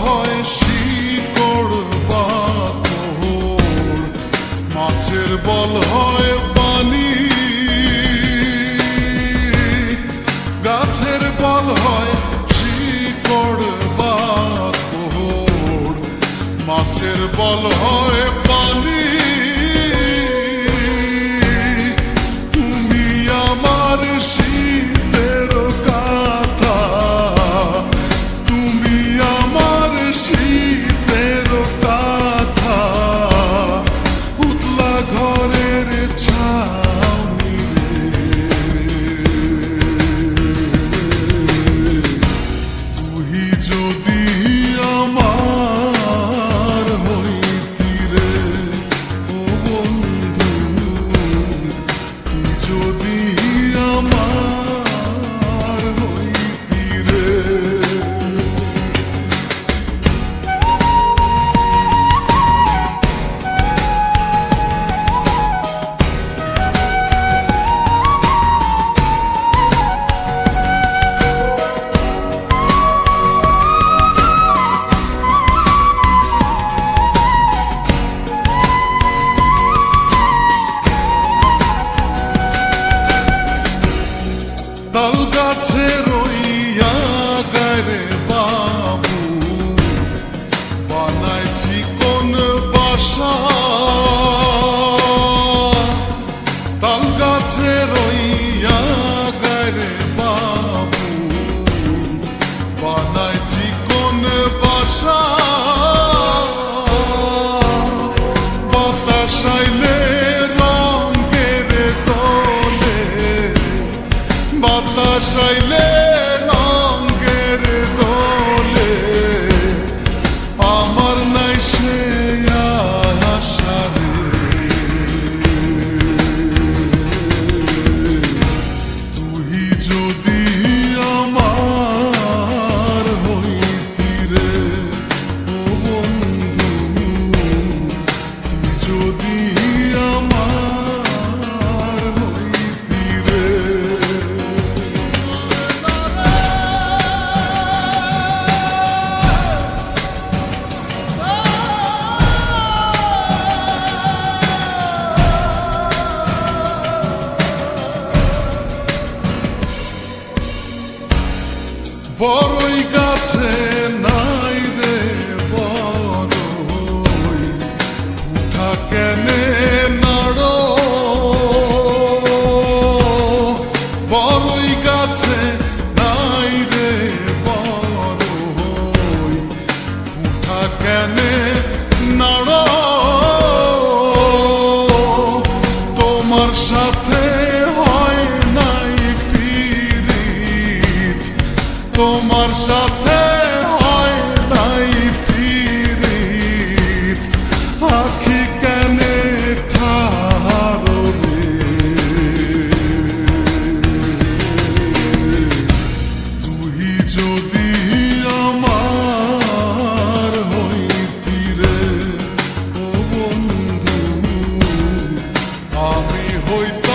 হয় শিকড় বাকড় মাছের বল হয় পানি গাছের বল হয় শিকড় বাকড় মাছের বল হয় তাল গাছে রইয়া গারে বাবু। বানাই চিকন বাসা। বাতাসাইল তোমার সাথে হয় নাই পিরিত আখি কেনে ঠারো তুই যদি আমার হইতি রে ও বন্ধু, আমি হইতে